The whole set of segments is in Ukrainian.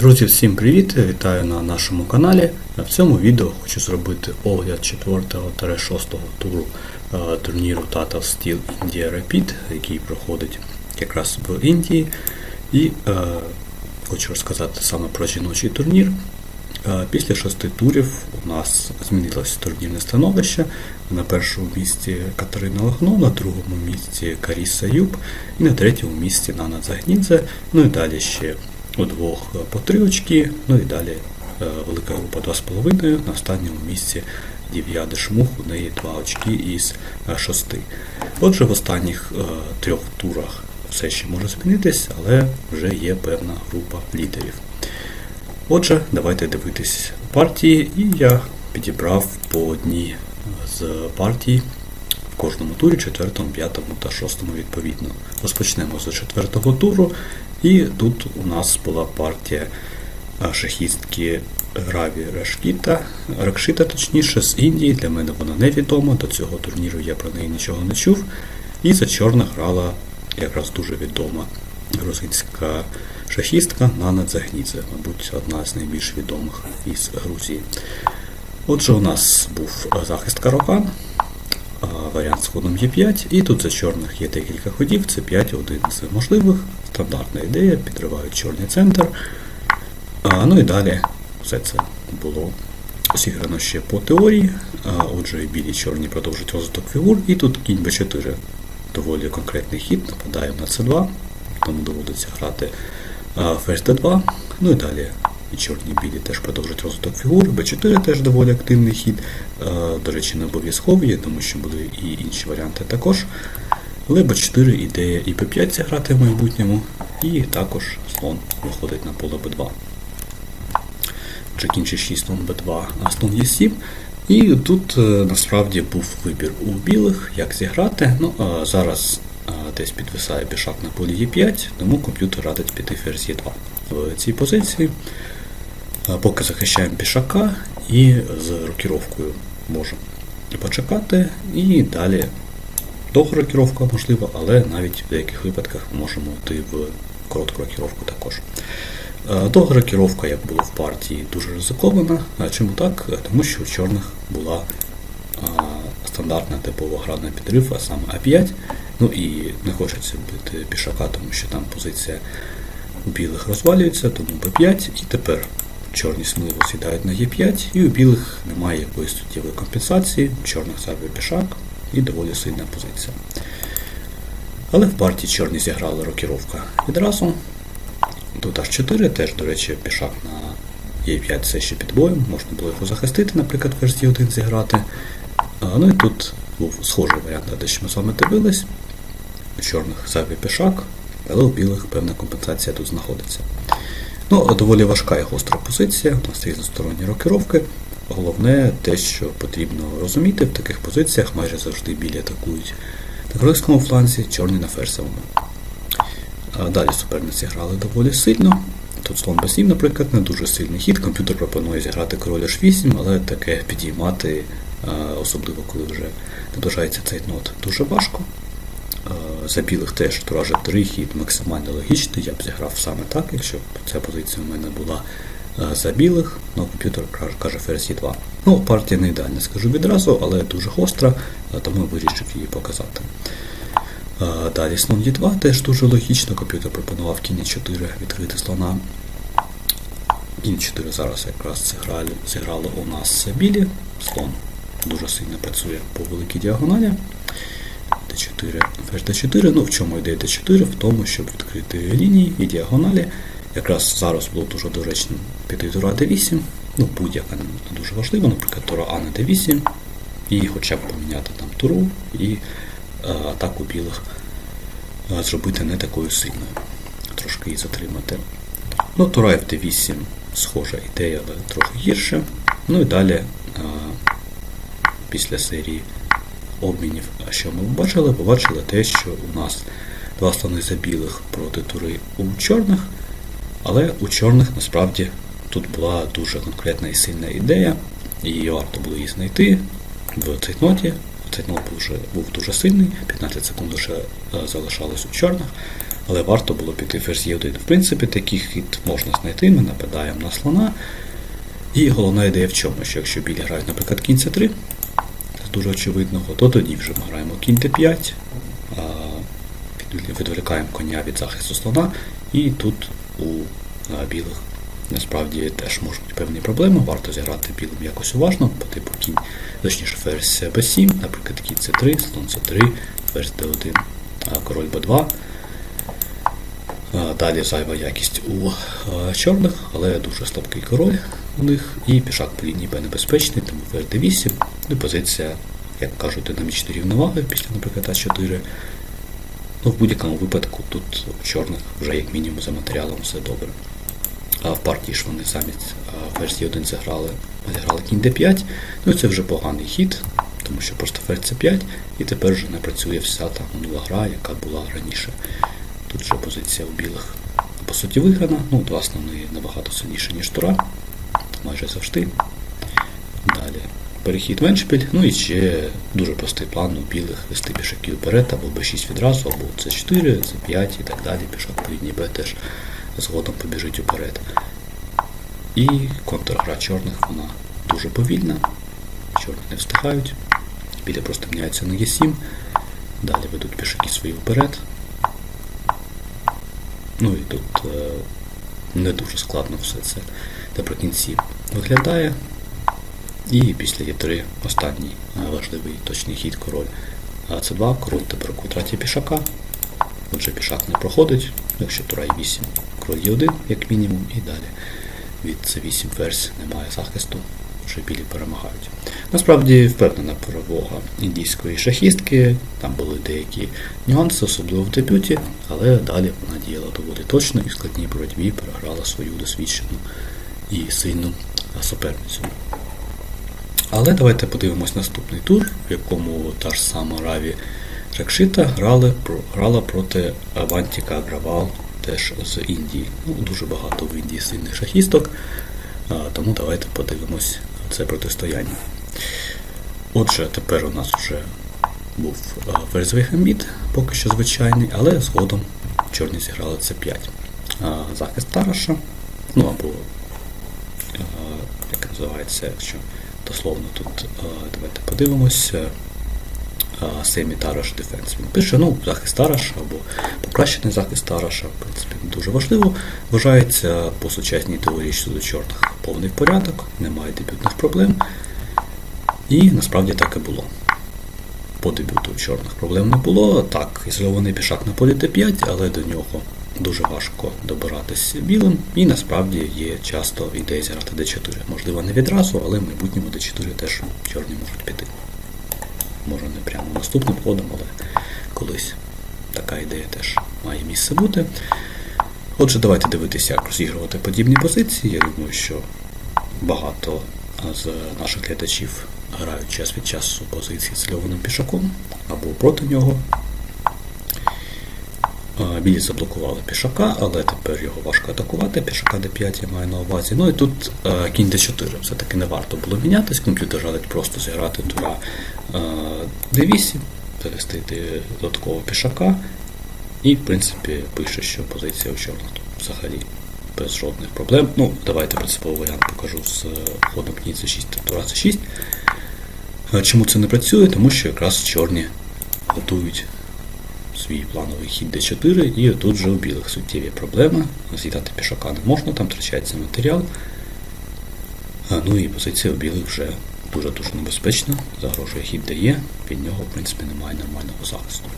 Друзі, всім привіт! Вітаю на нашому каналі. В цьому відео хочу зробити огляд 4-6 туру е, турніру Tata Steel India Rapid, який проходить якраз в Індії. І е, хочу розказати саме про жіночий турнір. Е, Після шести турів у нас змінилося турнірне становище. На першому місці Катерина Лохно, на другому місці Каріса Юб і на третьому місці Нана Загнідзе. Ну і далі ще у двох е, по три очки, ну і далі е, велика група 2,5. На останньому місці Дів'я Дешмух, у неї 2 очки із 6. Отже, в останніх е, трьох турах все ще може змінитись, але вже є певна група лідерів. Отже, давайте дивитись партії, і я підібрав по одній з партій кожному турі, четвертому, п'ятому та шостому відповідно. Розпочнемо з четвертого туру, і тут у нас була партія шахістки Граві Рашкіта, Ракшита, точніше, з Індії. Для мене вона невідома, до цього турніру я про неї нічого не чув. І за чорна грала якраз дуже відома грузинська шахістка Нана Дзагнідзе, мабуть, одна з найбільш відомих із Грузії. Отже, у нас був захист Карокан, а, варіант з ходом Е5, і тут за чорних є декілька ходів, це 5 один з можливих, стандартна ідея, підривають чорний центр. А, ну і далі. Все це було зіграно ще по теорії. А, отже, білі чорні продовжують розвиток фігур, і тут кінь Б4 доволі конкретний хід, нападаємо на С2, тому доводиться грати ферзь Д2, ну і далі. І чорні білі теж продовжують розвиток фігур. Б4 теж доволі активний хід. Е, До речі, не обов'язковий, тому що були і інші варіанти також. Але Б4 ідея і П5 зіграти в майбутньому, і також слон виходить на поле Б2. Отже, 6 слон Б2, а слон Е7. І тут е, насправді був вибір у білих, як зіграти. Ну, зараз десь підвисає пішак на полі Е5, тому комп'ютер радить піти ферзь Е2 в цій позиції. Поки захищаємо пішака і з рокіровкою можемо почекати. І далі довга рокіровка можлива, але навіть в деяких випадках можемо йти в коротку рокіровку також. Довга рокіровка, як було в партії, дуже ризикована. Чому так? Тому що у чорних була стандартна типова гра на підрив, а саме А5. Ну і не хочеться бити пішака, тому що там позиція у білих розвалюється, тому Б5. І тепер чорні сміливо сідають на Е5, і у білих немає якоїсь суттєвої компенсації, чорних зайвий пішак і доволі сильна позиція. Але в партії чорні зіграли рокіровка відразу. Тут аж 4 теж, до речі, пішак на Е5 все ще під боєм, можна було його захистити, наприклад, версії 1 зіграти. Ну і тут був схожий варіант, де що ми з вами дивились. У чорних зайвий пішак, але у білих певна компенсація тут знаходиться. Ну, доволі важка і гостра позиція, у нас різносторонні рокировки. Головне те, що потрібно розуміти, в таких позиціях майже завжди білі атакують на крилському фланзі, чорні на ферзовому. А Далі суперниці грали доволі сильно. Тут слон b7, наприклад, не дуже сильний хід. Комп'ютер пропонує зіграти король h8, але таке підіймати, особливо коли вже наближається цей нот, дуже важко. А, За білих теж туражик 3 хід максимально логічний. Я б зіграв саме так, якщо б ця позиція у мене була а, за білих, але комп'ютер каже- ферзь 2. Ну, партія не ідеальна, скажу відразу, але дуже гостра, а, тому вирішив її показати. Далі слон Е2 теж дуже логічно. Комп'ютер пропонував кінь 4 відкрити слона. Кінь 4 зараз якраз зіграли, зіграло у нас білі. Слон дуже сильно працює по великій діагоналі. Д4, ферзь Д4. Ну, в чому йде Д4? В тому, щоб відкрити лінії і діагоналі. Якраз зараз було дуже доречно піти тура Д8. Ну, будь-яка не дуже важлива, наприклад, тура А на Д8. І хоча б поміняти там туру і е, атаку білих е, зробити не такою сильною. Трошки її затримати. Ну, Тура FD8 схожа ідея, але трохи гірше. Ну і далі, е, після серії обмінів, а що ми побачили? Побачили те, що у нас два слони за білих проти тури у чорних, але у чорних насправді тут була дуже конкретна і сильна ідея, і варто було її знайти в цейтноті. Цейтнот був, вже, був дуже сильний, 15 секунд лише е, залишалось у чорних. але варто було піти ферзь Е1. В принципі, такий хід можна знайти, ми нападаємо на слона. І головна ідея в чому, що якщо білі грають, наприклад, кінь С3, з дуже очевидного, то тоді вже ми граємо кінь Д5, а, від- відволікаємо коня від захисту слона, і тут у білих насправді теж можуть бути певні проблеми. Варто зіграти білим якось уважно, по типу кінь, точніше ферзь Б7, наприклад, кінь С3, слон С3, ферзь Д1, король Б2. Далі зайва якість у чорних, але дуже слабкий король у них. І пішак по лінії Б небезпечний, тому ферзь d8. Ну позиція, як кажуть, динамічної рівноваги після, наприклад, А4. Ну, в будь-якому випадку тут у чорних вже як мінімум за матеріалом все добре. А в партії ж вони замість ферзь Е1 зіграли, зіграли кінь d5. Ну це вже поганий хід, тому що просто ферзь c5, і тепер вже не працює вся та минула гра, яка була раніше. Тут же позиція у білих по суті виграна. Ну, власне, вони набагато сильніші, ніж тура. Майже завжди. Далі. Перехід Веншпіль. Ну і ще дуже простий план у білих вести пішаків вперед, або b6 відразу, або c4, c5 і так далі. Пішак по Б теж згодом побіжить уперед. І контргра чорних вона дуже повільна. Чорні не встигають. Білі просто міняються на Е7. Далі ведуть пішаки свої вперед. Ну і тут е, не дуже складно все це наприкінці виглядає. І після Е3 останній е, важливий точний хід король С2, король тепер у квадраті пішака. Отже, пішак не проходить, якщо тура Е8, король Е1, як мінімум, і далі від С8 ферзь немає захисту, вже білі перемагають. Насправді впевнена перемога індійської шахістки, там були деякі нюанси, особливо в дебюті, але далі вона діяла доволі точно і в складній боротьбі переграла свою досвідчену і сильну суперницю. Але давайте подивимось наступний тур, в якому та ж сама Раві Ракшита грали, грала проти Авантіка Агравал теж з Індії. Ну, дуже багато в Індії сильних шахісток, тому давайте подивимось це протистояння. Отже, тепер у нас вже був ферзовий гамбіт, поки що звичайний, але згодом чорні зіграли c5. Захист Тараша, ну або називається, якщо дословно тут е, давайте подивимося. Семі Тараш Defense. Він пише, ну, захист Тараша або покращений захист Тараша, в принципі, дуже важливо. Вважається по сучасній теорії щодо чорних повний порядок, немає дебютних проблем. І насправді так і було. По дебюту чорних проблем не було. Так, ізольований пішак на полі Д5, але до нього дуже важко добиратись білим. І насправді є часто ідея зіграти Д4. Можливо, не відразу, але в майбутньому Д4 теж чорні можуть піти. Може не прямо наступним ходом, але колись така ідея теж має місце бути. Отже, давайте дивитися, як розігрувати подібні позиції. Я думаю, що багато з наших глядачів грають час від часу позиції цільованим пішаком або проти нього. Білі заблокували пішака, але тепер його важко атакувати. Пішака D5 я маю на увазі. Ну і тут е, кінь D4. Все-таки не варто було мінятись. Комп'ютер радить просто зіграти тура е, D8, перестити додаткового пішака. І, в принципі, пише, що позиція у чорних тут взагалі без жодних проблем. Ну, давайте принциповий варіант покажу з е, ходом кінь C6 та тура C6. Е, Чому це не працює? Тому що якраз чорні готують свій плановий хід d4, і тут вже у білих суттєві проблеми. З'їдати пішака не можна, там втрачається матеріал. Ну і позиція у білих вже дуже-дуже небезпечна, загрожує хід дає, від нього, в принципі, немає нормального захисту.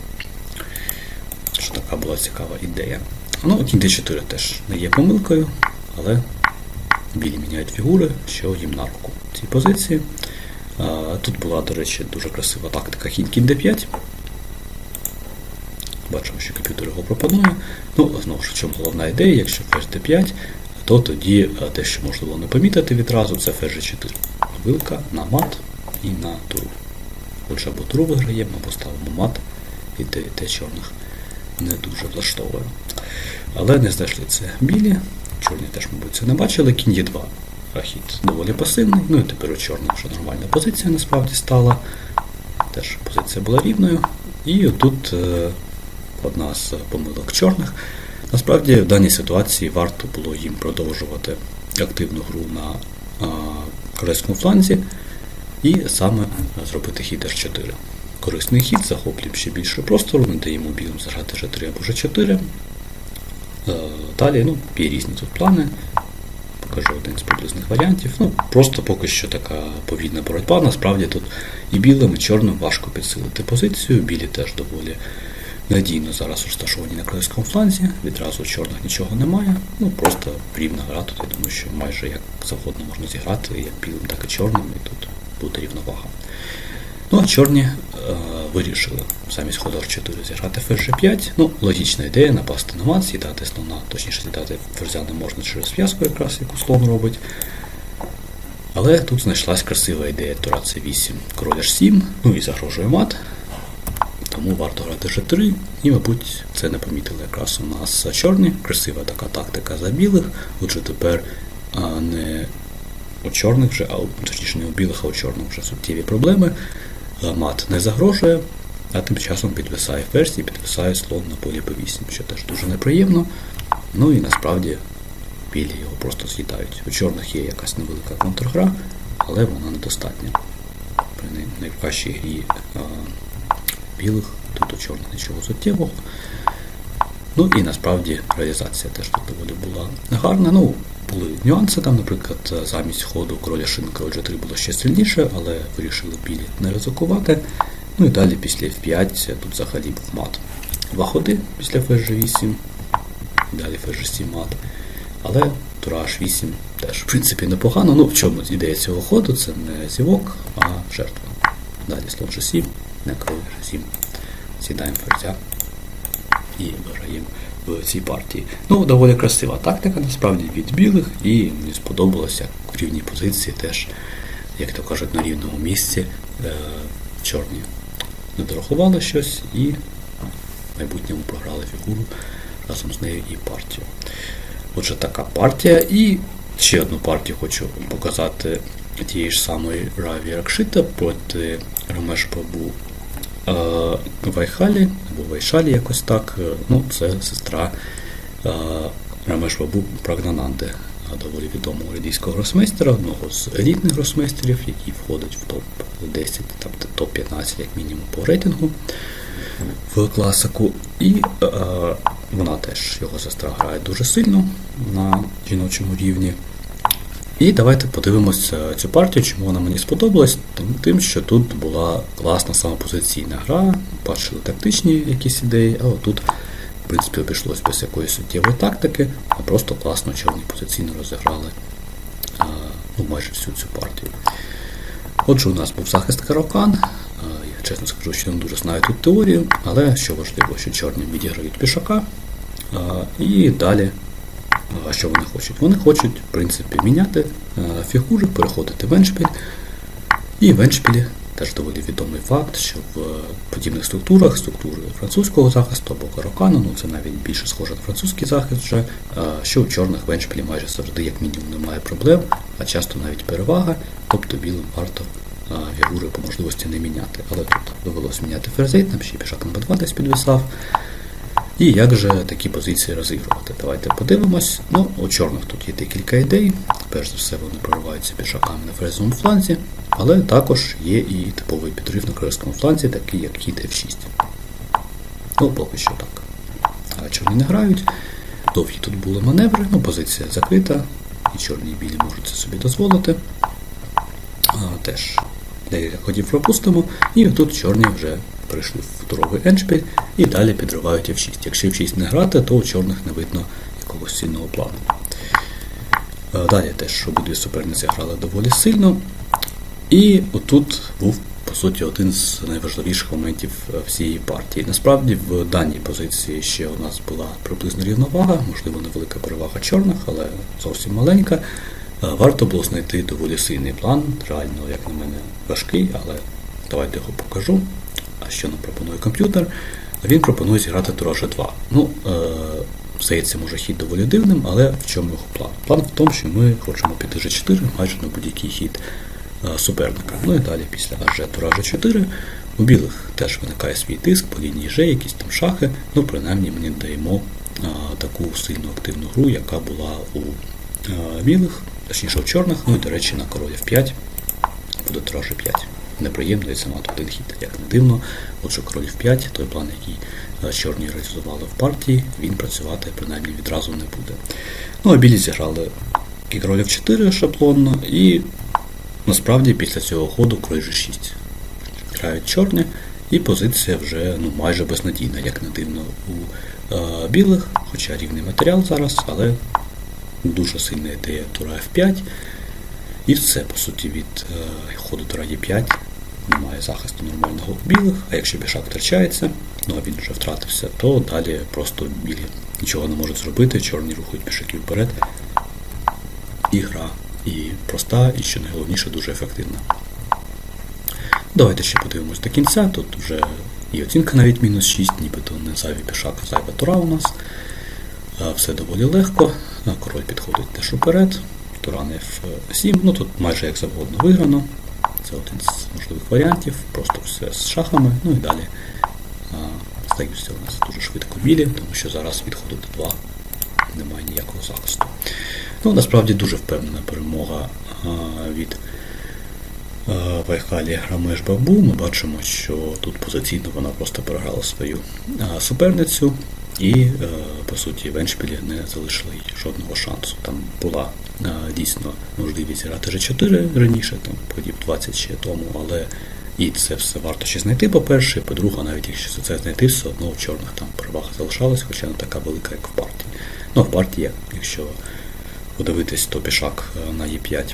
Що така була цікава ідея. Ну, кінь d4 теж не є помилкою, але білі міняють фігури, що їм на руку в цій позиції. Тут була, до речі, дуже красива тактика хід кінь d5. Бачимо, що комп'ютер його пропонує. Ну, знову ж в чому головна ідея, якщо ферзь d5, то тоді е, те, що можна було не помітити відразу, це ферзь g4. Вилка на мат і на туру. Отже, або туру виграємо, або ставимо мат, і те, і те чорних не дуже влаштовує. Але не знайшли це білі. Чорні теж, мабуть, це не бачили. Кінь є 2 хід доволі пасивний. Ну і тепер у чорних вже нормальна позиція насправді стала. Теж позиція була рівною. І отут е, одна з помилок чорних. Насправді в даній ситуації варто було їм продовжувати активну гру на корейському фланзі і саме зробити хід H4. Корисний хід, захоплюємо ще більше простору, не даємо білим зіграти G3 або G4. Е, Далі, ну, є різні тут плани. Покажу один з приблизних варіантів. Ну, просто поки що така повільна боротьба. Насправді тут і білим, і чорним важко підсилити позицію. Білі теж доволі надійно зараз розташовані на корейському фланзі. Відразу чорних нічого немає. Ну просто рівна гра тут. Я думаю, що майже як завгодно можна зіграти, як білим, так і чорним, і тут буде рівновага. Ну, а чорні е, вирішили замість ходу R4 зіграти ферзь G5. Ну, логічна ідея напасти на мат, з'їдати слона, точніше з'їдати ферзя не можна через зв'язку, якраз яку слон робить. Але тут знайшлась красива ідея тура C8, король H7, ну і загрожує мат. Тому варто грати G3, і, мабуть, це не помітили якраз у нас чорні. Красива така тактика за білих. Отже, тепер а, не у чорних вже, а точніше не у білих, а у чорних вже суттєві проблеми. Мат не загрожує, а тим часом підвисає ферзь і підвисає слон на полі Б8, що теж дуже неприємно. Ну і насправді білі його просто з'їдають. У чорних є якась невелика контргра, але вона недостатня. При найкращій грі білих, тут чорних нічого суттєвого. Ну і насправді реалізація теж тут доволі була гарна. Ну, були нюанси там, наприклад, замість ходу короля шинка G3 було ще сильніше, але вирішили білі не ризикувати. Ну і далі після F5 тут взагалі був мат. Два ходи після ферзь 8 далі ферзь 7 мат. Але тура H8 теж, в принципі, непогано. Ну, в чому ідея цього ходу? Це не зівок, а жертва. Далі слон G7, не король G7. Сідаємо ферзя і виграємо в цій партії. Ну, доволі красива тактика, насправді, від білих, і мені сподобалося в рівній позиції теж, як то кажуть, на рівному місці е, чорні не дорахували щось і в майбутньому програли фігуру разом з нею і партію. Отже, така партія. І ще одну партію хочу показати тієї ж самої Раві Ракшита проти Ромеш Бабу е, Вайхалі або Вайшалі якось так. Е, Ну, це сестра е, Рамеш Бабу Прагнананди, доволі відомого радійського гросмейстера, одного з елітних гросмейстерів, який входить в топ-10, там топ-15 як мінімум по рейтингу в класику. І е, вона теж, його сестра, грає дуже сильно на жіночому рівні. І давайте подивимося цю партію, чому вона мені сподобалась. Тим- що тут була класна самопозиційна гра, бачили тактичні якісь ідеї, а отут, в принципі, обійшлось без якоїсь суттєвої тактики, а просто класно чорні позиційно розіграли ну, майже всю цю партію. Отже, у нас був захист Каравкан. А, Я чесно скажу, що не дуже знаю тут теорію, але що важливо, що чорні відіграють пішака. І далі, а що вони хочуть? Вони хочуть, в принципі, міняти фігури, переходити в еншпіль. І в еншпілі теж доволі відомий факт, що в е, подібних структурах, структури французького захисту або карокану, ну це навіть більше схоже на французький захист вже, що у чорних в еншпілі майже завжди, як мінімум, немає проблем, а часто навіть перевага, тобто білим варто фігури по можливості не міняти. Але тут довелося міняти ферзей, там ще пішак на b2 десь підвисав. І як же такі позиції розігрувати? Давайте подивимось. Ну, у чорних тут є декілька ідей. Перш за все, вони прориваються пішаками на фрезовому фланзі, але також є і типовий підрив на корейському фланзі, такий як хід F6. Ну, поки що так. А чорні не грають. Довгі тут були маневри, ну, позиція закрита, і чорні і білі можуть це собі дозволити. А, теж декілька ходів пропустимо, і тут чорні вже прийшли в дорогу еншпіль і далі підривають F6. Якщо F6 не грати, то у чорних не видно якогось сильного плану. Е, Далі теж обидві суперниці грали доволі сильно. І отут був, по суті, один з найважливіших моментів е, всієї партії. Насправді, в даній позиції ще у нас була приблизно рівновага, можливо, невелика перевага чорних, але зовсім маленька. Е, Варто було знайти доволі сильний план, реально, як на мене, важкий, але давайте його покажу. А що нам пропонує комп'ютер? Він пропонує зіграти тура G2. Ну, е, здається, може хід доволі дивним, але в чому його план? План в тому, що ми хочемо піти G4 майже на будь-який хід е, суперника. Ну і далі після G тура G4 У білих теж виникає свій тиск по лінії G, якісь там шахи, ну принаймні ми не даємо а, таку сильну активну гру, яка була у а, білих, точніше у чорних, ну і до речі, на король F5 буде тура 5 Неприємно і це мати один хід, як не дивно. Отже, король F5, той план, який е, чорні реалізували в партії, він працювати принаймні відразу не буде. Ну а білі зіграли і король F4 шаблонно, і насправді після цього ходу король G6 грають чорні, і позиція вже ну, майже безнадійна, як не дивно у е, білих, хоча рівний матеріал зараз, але дуже сильна ідея тура F5. І все, по суті, від е, ходу до раді 5 немає захисту нормального у білих, а якщо бішак втрачається, ну а він вже втратився, то далі просто білі нічого не можуть зробити, чорні рухають пішаків вперед. І гра і проста, і що найголовніше, дуже ефективна. Давайте ще подивимось до кінця. Тут вже і оцінка навіть мінус 6, нібито не зайвий пішак, а зайва тура у нас. Все доволі легко. Король підходить теж уперед. Туран F7, ну тут майже як завгодно виграно. Це один з можливих варіантів, просто все з шахами, ну і далі. Здаються у нас дуже швидко білі, тому що зараз відходу до 2 немає ніякого захисту. Ну, насправді дуже впевнена перемога від Вайхалі Рамеш Бабу. Ми бачимо, що тут позиційно вона просто переграла свою суперницю. І, е, по суті, в Еншпілі не залишили жодного шансу. Там була дійсно можливість грати G4 раніше, там подіб 20 ще тому, але і це все варто ще знайти, по-перше, по-друге, навіть якщо це знайти, все одно в чорних там перевага залишалась, хоча не така велика, як в партії. Ну, в партії, якщо подивитись, то пішак е, на Е5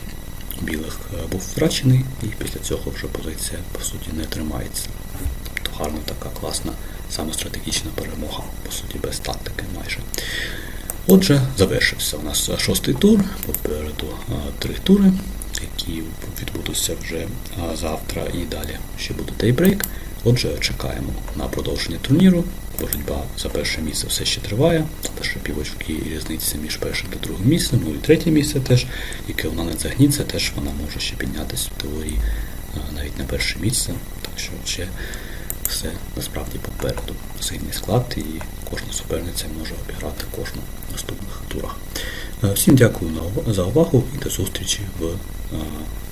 білих е, був втрачений, і після цього вже позиція, по суті, не тримається. Тобто гарна така класна саме стратегічна перемога, по суті, без тактики майже. Отже, завершився у нас шостий тур, попереду три тури, які відбудуться вже завтра і далі ще буде дейбрейк. Отже, чекаємо на продовження турніру. Боротьба за перше місце все ще триває, лише півочки і різниця між першим та другим місцем, ну і третє місце теж, яке вона не загніться, теж вона може ще піднятися в теорії навіть на перше місце. Так що ще все насправді попереду сильний склад, і кожна суперниця може обіграти кожну в наступних турах. Е, Всім дякую за увагу і до зустрічі в е,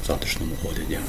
завтрашньому огляді.